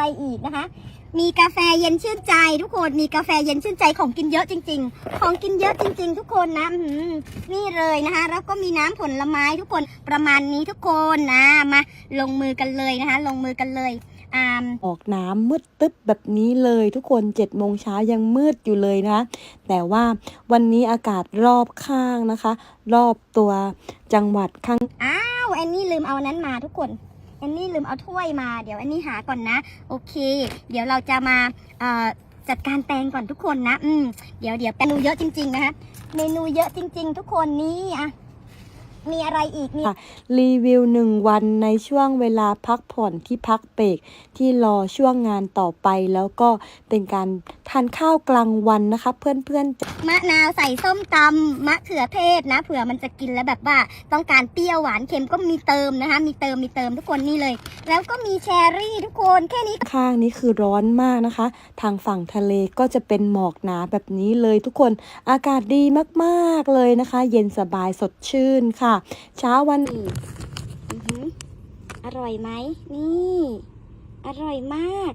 อะไรอีกนะคะ มีกาแฟเย็นชื่นใจทุกคนมีกาแฟเย็นชื่นใจของกินเยอะจริง ๆ ของกินเยอะจริง ๆ ทุกคนนะอื้อหือนี่เลยนะคะ แล้วก็มีน้ำผลไม้ทุกคนประมาณนี้ทุกคนนะมาลงมือกันเลยนะคะ ลงมือกันเลยอ่าออกน้ำมืดตึ๊บแบบนี้เลยทุกคน7จ็ดโมงเช้ายังมืดอยู่เลยนะ แต่ว่าวันนี้อากาศรอบข้างนะคะ รอบตัวจังหวัดข้าง อ้าว แอนนี่ลืมเอาอันนั้นมาทุกคน เอนนี่ลืมเอาถ้วยมาเดี๋ยวเอนนี่หาก่อนนะ โอเค เดี๋ยวเราจะมาจัดการแตงก่อนทุกคนนะ อืม เดี๋ยวเดี๋ยวเมนูเยอะจริง ๆ นะคะ เมนูเยอะจริง ๆ ทุกคนนี่อะ มีอะไรอีกนี่ค่ะรีวิวหนึ่งวันในช่วงเวลาพักผ่อนที่พักเบรกที่รอช่วงงานต่อไปแล้วก็เป็นการทานข้าวกลางวันนะคะเพื่อนๆมะนาวใส่ส้มตำมะเขือเทศนะเผื่อมันจะกินแล้วแบบว่า ต้องการเปรี้ยวหวานเค็มก็มีเติมนะคะ มีเติมมีเติมทุกคนนี่เลย แล้วก็มีแชร์รี่ทุกคนแค่นี้ข้างนี้คือร้อนมากนะคะ ทางฝั่งทะเลก็จะเป็นหมอกหนาแบบนี้เลยทุกคนอากาศดีมากๆเลยนะคะ เย็นสบายสดชื่นค่ะเช้าวันนี้อหืออร่อยไหม นี่ อร่อยมาก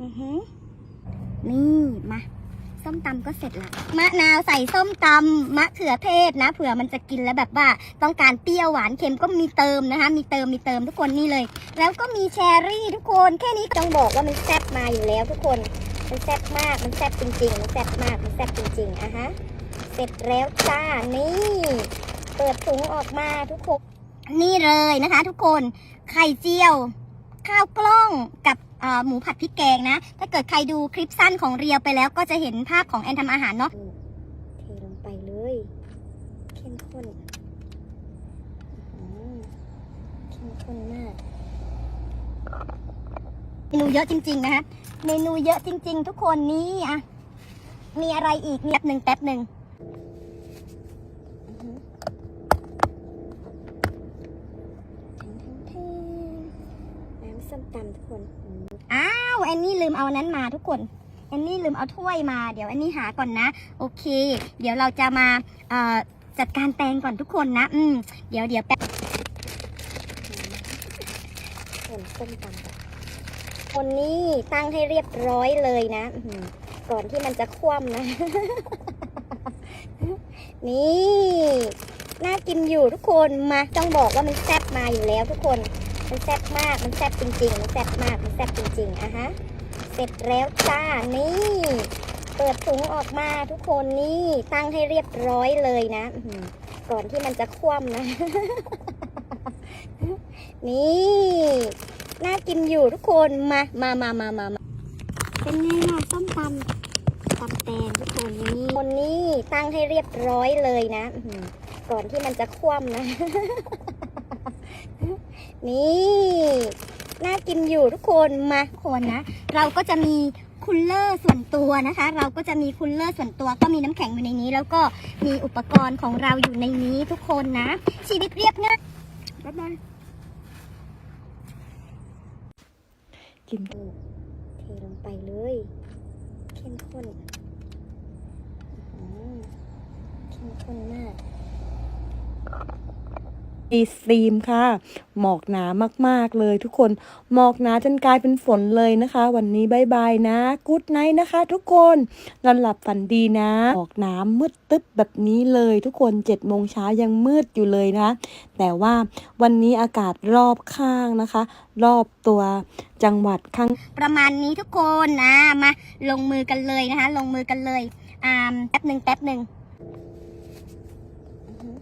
อือหือนี่มาส้มตำก็เสร็จละมะนาวใส่ส้มตำมะเขือเทศนะ เผื่อมันจะกินแล้วแบบว่า ต้องการเปรี้ยวหวานเค็มก็มีเติมนะคะ มีเติมมีเติมทุกคนนี่เลย แล้วก็มีแชรี่ทุกคนแค่นี้ต้องบอกว่ามันแซ่บมาอยู่แล้วทุกคน มันแซ่บมากมันแซ่บจริงๆมันแซ่บมากมันแซ่บจริงๆอะฮะเสร็จแล้วจ้านี่ เปิดถุงออกมาทุกคนนี่เลยนะคะ ทุกคนไข่เจียว ข้าวกล้องกับเอ่อหมูผัดพริกแกงนะ ถ้าเกิดใครดูคลิปสั้นของเรียวไปแล้วก็จะเห็นภาพของแอนทำอาหารเนาะเทลงไปเลยเข้มข้นอื้อหือเข้มข้นมากเมนูเยอะจริง ๆ นะคะเมนูเยอะจริง ๆ ทุกคนนี่อะมีอะไรอีกนี่แป๊บหนึ่งแป๊บหนึ่งอื้อหือ น้ำส้มตำทุกคน อ้าวแอนนี่ลืมเอาอันนั้นมาทุกคนแอนนี่ลืมเอาถ้วยมาเดี๋ยวแอนนี่หาก่อนนะ โอเค เดี๋ยวเราจะมาเอ่อจัดการแตงก่อนทุกคนนะ อืม เดี๋ยวเดี๋ยวแป๊บคนส้มตำก่อนคนนี้ตั้งให้เรียบร้อยเลยนะอื้อหือก่อนที่มันจะคว่ำนะ นี่ น่ากินอยู่ทุกคนมาต้องบอกว่ามันแซ่บมาอยู่แล้วทุกคน มันแซ่บมาก มันแซ่บจริงๆ มันแซ่บมาก มันแซ่บจริงๆอะฮะ เสร็จแล้วจ้า นี่ เปิดถุงออกมาทุกคนนี่ ตั้งให้เรียบร้อยเลยนะอื้อหือก่อนที่มันจะคว่ำนะ นี่ น่ากินอยู่ทุกคน มา มามามามามาเป็นไงล่ะส้มตำตำแตงทุกคนนี่คนนี้ตั้งให้เรียบร้อยเลยนะอื้อหือก่อนที่มันจะคว่ำนะ นี่น่ากินอยู่ทุกคนมาคนนะ เราก็จะมีคูลเลอร์ส่วนตัวนะคะ เราก็จะมีคูลเลอร์ส่วนตัวก็มีน้ำแข็งอยู่ในนี้ แล้วก็มีอุปกรณ์ของเราอยู่ในนี้ทุกคนนะ ชีวิตเรียบง่ายแป๊บนึงกินเทลงไปเลย เข้มข้นเข้มข้นมาก อีสตรีมค่ะ หมอกหนามากๆเลยทุกคน หมอกหนาจนกลายเป็นฝนเลยนะคะ วันนี้บายบายนะกู๊ดไนท์นะคะ ทุกคนนอนหลับฝันดีนะหมอกหนามืดตึ๊บแบบนี้เลยทุกคน7จ็ดโมงเช้ายังมืดอยู่เลยนะ แต่ว่าวันนี้อากาศรอบข้างนะคะ รอบตัวจังหวัดข้าง ประมาณนี้ทุกคนนะมาลงมือกันเลยนะคะ ลงมือกันเลยอ่าแป๊บหนึ่งแป๊บหนึ่งอื้อหือ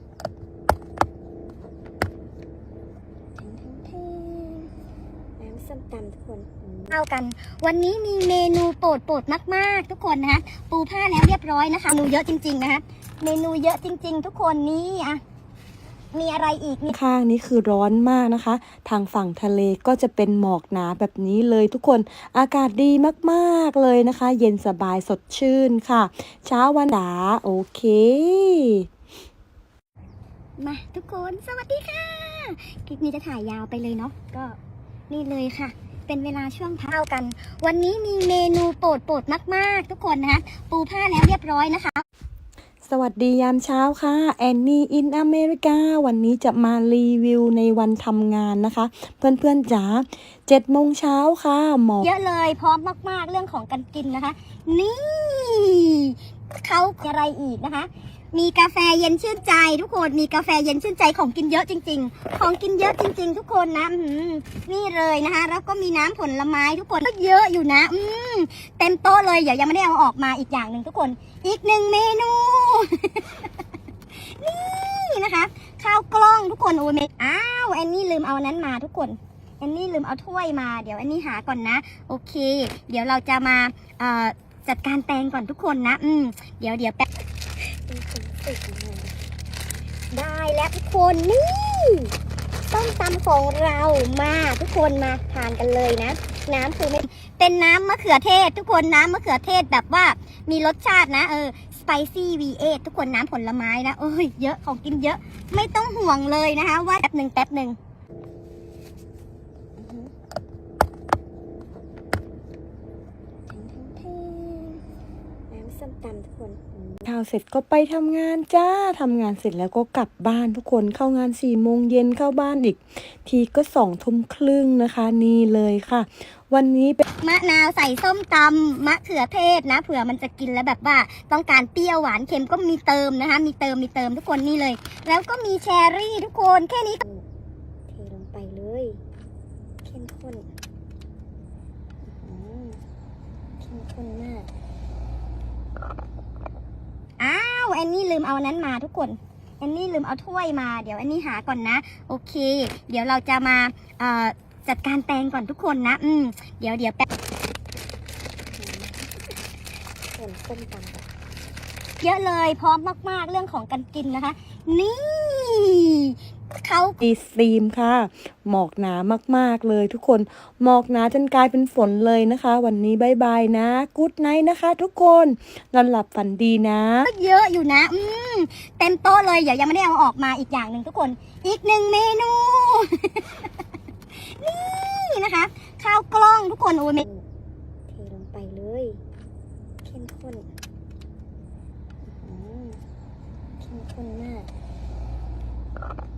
น้ำ ส้มตำทุกคนเข้ากัน วันนี้มีเมนูโปรดโปรดมากๆ ทุกคนนะคะปูผ้าแล้วเรียบร้อยนะคะเมนูเยอะจริง ๆ นะคะเมนูเยอะจริง ๆ ทุกคนนี่อะมีอะไรอีกนี่ข้างนี้คือร้อนมากนะคะ ทางฝั่งทะเลก็จะเป็นหมอกหนาแบบนี้เลยทุกคนอากาศดีมากๆเลยนะคะ เย็นสบายสดชื่นค่ะ เช้าวันดาโอเค มาทุกคนสวัสดีค่ะ คลิปนี้จะถ่ายยาวไปเลยเนาะก็ นี่เลยค่ะ เป็นเวลาช่วงเช้ากัน วันนี้มีเมนูโปรดโปรดมากๆ ทุกคนนะคะปูผ้าแล้วเรียบร้อยนะคะสวัสดียามเช้าค่ะแอนนี่อินอเมริกาวันนี้จะมารีวิวในวันทำงานนะคะ เพื่อนๆจ๋าเจ็ดโมงเช้าค่ะหมอกเยอะเลยพร้อมมากๆเรื่องของการกินนะคะ นี่เขาอะไรอีกนะคะ มีกาแฟเย็นชื่นใจ ทุกคนมีกาแฟเย็นชื่นใจของกินเยอะจริง ๆ ของกินเยอะจริง ๆ ทุกคนนะนี่เลยนะคะ แล้วก็มีน้ำผลไม้ทุกคนก็เยอะอยู่นะ อืมเต็มโต๊ะเลยเดี๋ยวยังไม่ได้เอาออกมาอีกอย่างหนึ่งทุกคน อีกหนึ่งเมนู นี่นะคะ ข้าวกล้องทุกคนโอ้ยเมอ้าวแอนนี่ลืมเอานั้นมาทุกคนแอนนี่ลืมเอาถ้วยมาเดี๋ยวแอนนี่หาก่อนนะ โอเค เดี๋ยวเราจะมาจัดการแตงก่อนทุกคนนะ อืมเดี๋ยวเดี๋ยวแป๊บ ได้แล้วทุกคนนี่ต้มตำของเรามาทุกคนมาทานกันเลยนะ น้ำคือเป็นน้ำมะเขือเทศ ทุกคนน้ำมะเขือเทศแบบว่ามีรสชาตินะ เออ spicy V8 ทุกคนน้ำผลไม้นะโอ้ยเยอะของกินเยอะ ไม่ต้องห่วงเลยนะคะ ว่าแป๊บหนึ่งแป๊บหนึ่ง น้ำ ส้มตำทุกคนข้าวเสร็จก็ไปทำงานจ้าทำงานเสร็จแล้วก็กลับบ้านทุกคนเข้างานสี่โมงเย็นเข้าบ้านอีก ทีก็สองทุ่มครึ่งนะคะ นี่เลยค่ะ วันนี้เป็นมะนาวใส่ส้มตำมะเขือเทศนะ เผื่อมันจะกินแล้วแบบว่า ต้องการเปรี้ยวหวานเค็มก็มีเติมนะคะ มีเติมมีเติมทุกคนนี่เลย แล้วก็มีแชรี่ทุกคนแค่นี้ก็เทลงไปเลยเข้มข้นอื้อหือเข้มข้นมาก อ้าวแอนนี่ลืมเอานั้นมาทุกคนแอนนี่ลืมเอาถ้วยมาเดี๋ยวแอนนี่หาก่อนนะ โอเค เดี๋ยวเราจะมาจัดการแตงก่อนทุกคนนะ อืม เดี๋ยวเดี๋ยวแป๊บเยอะเลยพร้อมมาก ๆ เรื่องของการกินนะคะ นี่ เขาดีสตรีมค่ะ หมอกหนามากๆเลยทุกคน หมอกหนาจนกลายเป็นฝนเลยนะคะ วันนี้บายบายนะ กู๊ดไนท์นะคะ ทุกคน นอนหลับฝันดีนะก็เยอะอยู่นะ อืม เต็มโต๊ะเลย เดี๋ยวยังไม่ได้เอาออกมาอีกอย่างหนึ่งทุกคน อีกหนึ่งเมนู นี่นะคะ ข้าวกล้องทุกคนโอ้ยเมเทลงไปเลยเข้มข้นอื้อหือเข้มข้นมากทุก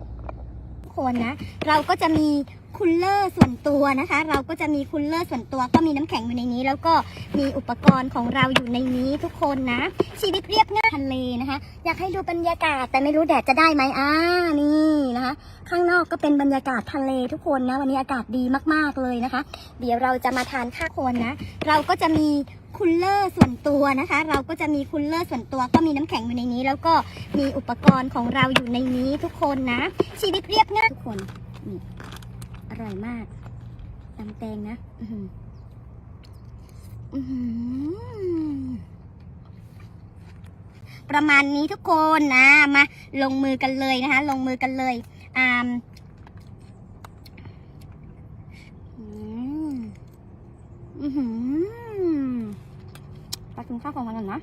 คนนะ เราก็จะมีคูลเลอร์ส่วนตัวนะคะ เราก็จะมีคูลเลอร์ส่วนตัวก็มีน้ำแข็งอยู่ในนี้ แล้วก็มีอุปกรณ์ของเราอยู่ในนี้ทุกคนนะ ชีวิตเรียบง่ายทะเลนะคะ อยากให้ดูบรรยากาศแต่ไม่รู้แดดจะได้ไหมอ่านี่นะคะ ข้างนอกก็เป็นบรรยากาศทะเลทุกคนนะ วันนี้อากาศดีมากๆเลยนะคะ เดี๋ยวเราจะมาทานข้าวคนนะ เราก็จะมี คูลเลอร์ส่วนตัวนะคะ เราก็จะมีคูลเลอร์ส่วนตัวก็มีน้ำแข็งอยู่ในนี้ แล้วก็มีอุปกรณ์ของเราอยู่ในนี้ทุกคนนะ ชีวิตเรียบง่ายทุกคนนี่อร่อยมากตำแตงนะอืออือประมาณนี้ทุกคนนะมาลงมือกันเลยนะคะ ลงมือกันเลยอ่าอืมอือหือ ข้าวของมันก่อนนะ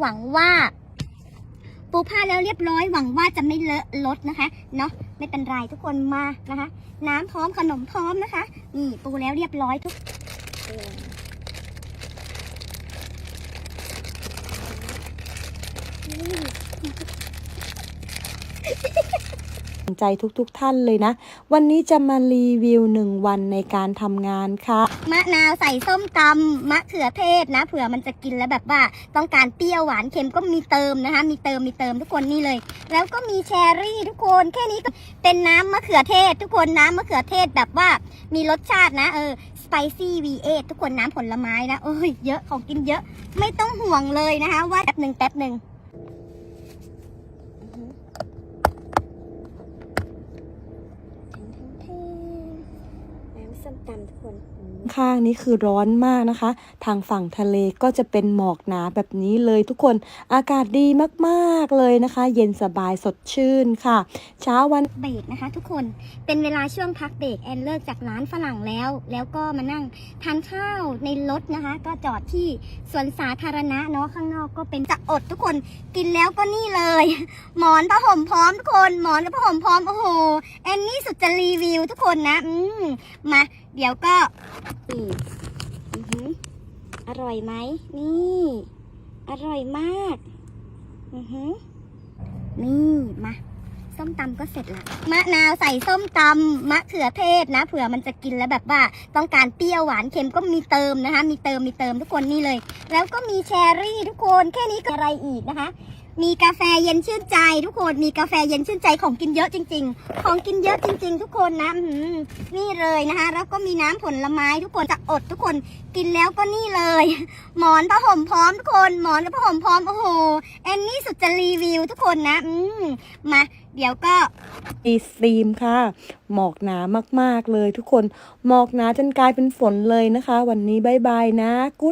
หวังว่า ปูผ้าแล้วเรียบร้อย หวังว่าจะไม่เลอะรถนะคะเนาะไม่เป็นไรทุกคนมานะคะ น้ำพร้อมขนมพร้อมนะคะนี่ปูแล้วเรียบร้อยทุก ใจทุกๆท่านเลยนะ วันนี้จะมารีวิวหนึ่งวันในการทำงานค่ะ มะนาวใส่ส้มตำมะเขือเทศนะ เผื่อมันจะกินแล้วแบบว่าต้องการเปรี้ยวหวานเค็มก็มีเติมนะคะ มีเติมมีเติมทุกคนนี่เลย แล้วก็มีแชรี่ทุกคนแค่นี้ก็เป็นน้ำมะเขือเทศ ทุกคนน้ำมะเขือเทศแบบว่ามีรสชาตินะเออ spicy V8 ทุกคนน้ำผลไม้นะโอ้ยเยอะของกินเยอะ ไม่ต้องห่วงเลยนะคะ ว่าแป๊บหนึ่งแป๊บหนึ่งน้ำ ส้มตำทุกคนข้างนี้คือร้อนมากนะคะ ทางฝั่งทะเลก็จะเป็นหมอกหนาแบบนี้เลยทุกคนอากาศดีมากๆเลยนะคะ เย็นสบายสดชื่นค่ะ เช้าวันเบรกนะคะ ทุกคนเป็นเวลาช่วงพักเบรกแอนเลิกจากร้านฝรั่งแล้ว แล้วก็มานั่งทานข้าวในรถนะคะ ก็จอดที่สวนสาธารณะเนาะข้างนอกก็เป็นจะอดทุกคนกินแล้วก็นี่เลย หมอนผ้าห่มพร้อมทุกคนหมอนกับผ้าห่มพร้อมโอ้โหแอนนี่สุดจะรีวิวทุกคนนะ อืมมาเดี๋ยวก็นี่อือหืออร่อยไหมนี่ อร่อยมาก อือหือนี่มาส้มตำก็เสร็จละมะนาวใส่ส้มตำมะเขือเทศนะ เผื่อมันจะกินแล้วแบบว่า ต้องการเปรี้ยวหวานเค็มก็มีเติมนะคะ มีเติมมีเติมทุกคนนี่เลย แล้วก็มีแชรี่ทุกคนแค่นี้ก็อะไรอีกนะคะ มีกาแฟเย็นชื่นใจทุกคนมีกาแฟเย็นชื่นใจของกินเยอะจริง ๆ ของกินเยอะจริง ๆ ทุกคนนะอื้อหือนี่เลยนะคะแล้วก็มีน้ำผลไม้ทุกคนจะอดทุกคนกินแล้วก็นี่เลย หมอนผ้าห่มพร้อมทุกคน หมอนกับผ้าห่มพร้อมโอ้โหแอนนี่สุดจะรีวิวทุกคนนะ อืมมาเดี๋ยวก็มีสตรีมค่ะ หมอกหนามากๆเลยทุกคน หมอกหนาจนกลายเป็นฝนเลยนะคะ วันนี้บายบายนะกุ๊ด